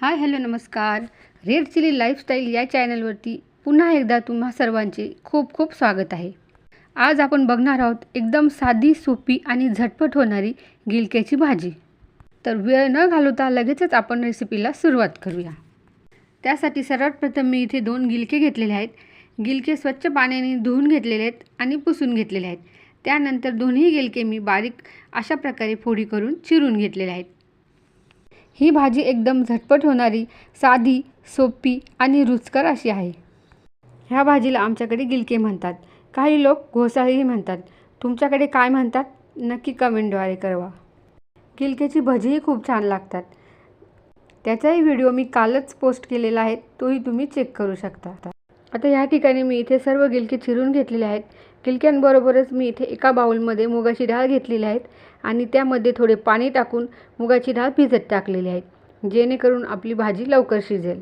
हाय hello नमस्कार. Red chilli lifestyle या चॅनलवरती पुन्हा एकदा तुम्हा सर्वांचे खूप खूप स्वागत आहे. आज आपण बघणार आहोत एकदम साधी सोपी आणि झटपट होणारी गिलक्याची भाजी. तर वेळ न घालवता लगेचच आपण रेसिपीला सुरुवात करूया. त्यासाठी सर्वात प्रथम मी इथे दोन गिलके घेतलेले आहेत. गिलके स्वच्छ पाण्याने धुवून घेतलेले आहेत आणि पुसून घेतलेले आहेत. त्यानंतर दोन्ही गिलके मी बारीक अशा प्रकारे फोडी करून चिरून घेतलेले आहेत. ही भाजी एकदम झटपट होणारी साधी सोपी आणि रुचकर अशी आहे. ह्या भाजीला आमच्याकडे गिलके म्हणतात. काही लोक घोसाळीही म्हणतात. तुमच्याकडे काय म्हणतात? नक्की कमेंटद्वारे कळवा. गिलकेची भजीही खूप छान लागतात. त्याचाही व्हिडिओ मी कालच पोस्ट केलेला आहे तोही तुम्ही चेक करू शकता. आता ह्या ठिकाणी मी इथे सर्व गिलके चिरून घेतलेले आहेत. गिलक्यांबरोबरच मी इथे एका बाऊलमध्ये मुगाची डाळ घेतलेली आहेत आणि त्यामध्ये थोडे पाणी टाकून मुगाची डाळ भिजत टाकलेली आहे जेणेकरून आपली भाजी लवकर शिजेल.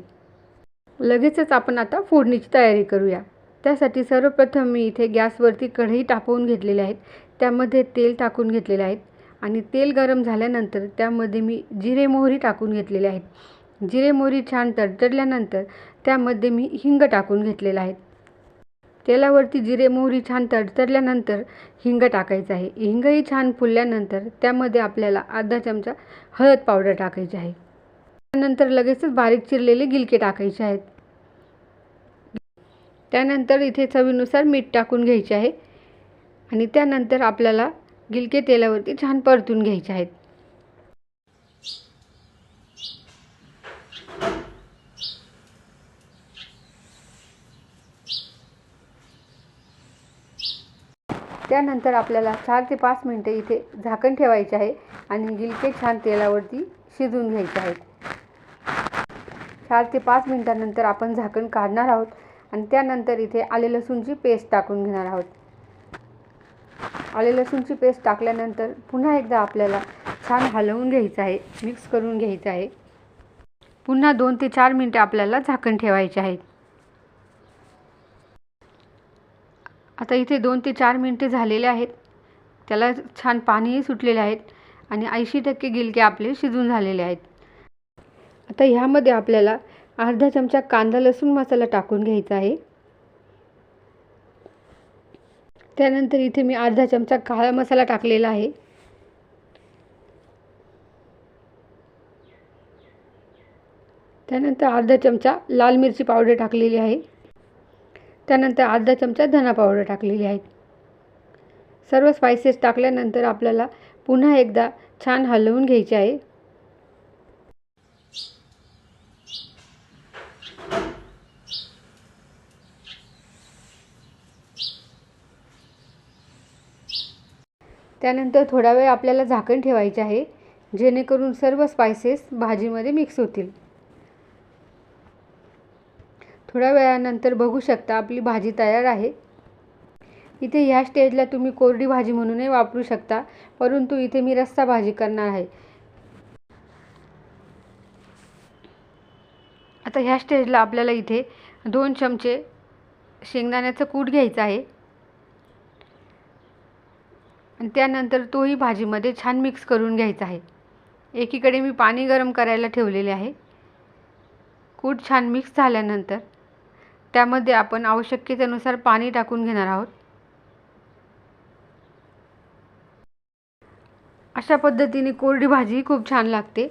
लगेचच आपण आता फोडणीची तयारी करूया. त्यासाठी सर्वप्रथम मी इथे गॅसवरती कढई तापवून घेतलेले आहेत त्यामध्ये तेल टाकून घेतलेले आहेत आणि तेल गरम झाल्यानंतर त्यामध्ये मी जिरे मोहरी टाकून घेतलेले आहेत जिरे मोहरी छान तडतडल्यानंतर त्यामध्ये मी हिंग टाकून घेतलेला आहे. तेलावरती जिरे मोहरी छान तडतडल्यानंतर हिंग टाकायचं आहे. हिंगही छान फुलल्यानंतर त्यामध्ये आपल्याला अर्धा चमचा हळद पावडर टाकायची आहे. त्यानंतर लगेचच बारीक चिरलेले गिलके टाकायचे आहेत. त्यानंतर इथे चवीनुसार मीठ टाकून घ्यायचे आहे. आणि त्यानंतर आपल्याला गिलके तेलावरती छान परतून घ्यायचे आहेत. त्यानंतर आपल्याला चार ते पाच मिनटं इथे झाकण ठेवायचे आहे आणि गिलके छान तेलावरती शिजवून घ्यायचे आहेत. चार ते पाच मिनटानंतर आपण झाकण काढणार आहोत आणि त्यानंतर इथे आले लसूणची पेस्ट टाकून घेणार आहोत. आले लसूणची पेस्ट टाकल्यानंतर पुन्हा एकदा आपल्याला छान हलवून घ्यायचं आहे मिक्स करून घ्यायचं आहे. पुन्हा दोन ते चार मिनटं आपल्याला झाकण ठेवायचे आहेत. आता इथे दोन ते चार मिनटे झालेले आहेत. त्याला छान पाणीही सुटलेले आहेत आणि ऐंशी टक्के गिलके आपले शिजून झालेले आहेत. आता ह्यामध्ये आपल्याला अर्धा चमचा कांदा लसूण मसाला टाकून घ्यायचा आहे. त्यानंतर इथे मी अर्धा चमचा काळा मसाला टाकलेला आहे. त्यानंतर अर्धा चमचा लाल मिरची पावडर टाकलेली आहे. त्यानंतर अर्धा चमचा धना पावडर टाकलेली आहे सर्व स्पायसेस टाकल्यानंतर आपल्याला पुन्हा एकदा छान हलवून घ्यायचे आहे. त्यानंतर थोडा वेळ आपल्याला झाकण ठेवायचे आहे जेणेकरून सर्व स्पायसेस भाजीमध्ये मिक्स होतील. थोड्या वेळानंतर बघू शकता आपली भाजी तयार आहे. इथे ह्या स्टेजला तुम्ही कोरडी भाजी म्हणूनही वापरू शकता परंतु इथे मी रस्सा भाजी करणार आहे. आता ह्या स्टेजला आपल्याला इथे दोन चमचे शेंगदाण्याचं कूट घ्यायचं आहे. आणि त्यानंतर तोही भाजीमध्ये छान मिक्स करून घ्यायचा आहे. एकीकडे मी पाणी गरम करायला ठेवलेले आहे. कूट छान मिक्स झाल्यानंतर त्यामध्ये आपण आवश्यकतेनुसार पाणी टाकून घेणार आहोत. अशा पद्धतीने कोरडी भाजी खूप छान लागते.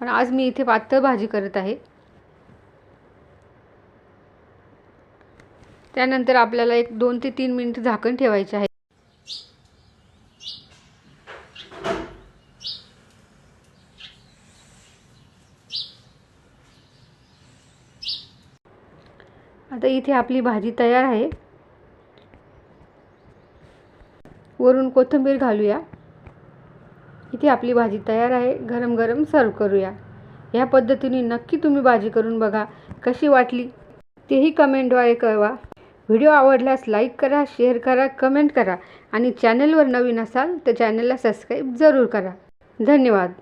पण आज मी इथे पातळ भाजी करत आहे. त्यानंतर आपल्याला एक दोन ते तीन मिनिट झाकण ठेवायचे आहे. आता इथे आपली भाजी तयार आहे. वरून कोथिंबीर घालूया. इथे आपली भाजी तयार आहे. गरम गरम सर्व करूया. ह्या पद्धतीने नक्की तुम्ही भाजी करून बघा कशी वाटली. तेही कमेंटद्वारे कळवा. व्हिडिओ आवडल्यास लाईक करा शेअर करा कमेंट करा आणि चॅनलवर नवीन असाल तर चॅनलला सबस्क्राईब जरूर करा. धन्यवाद.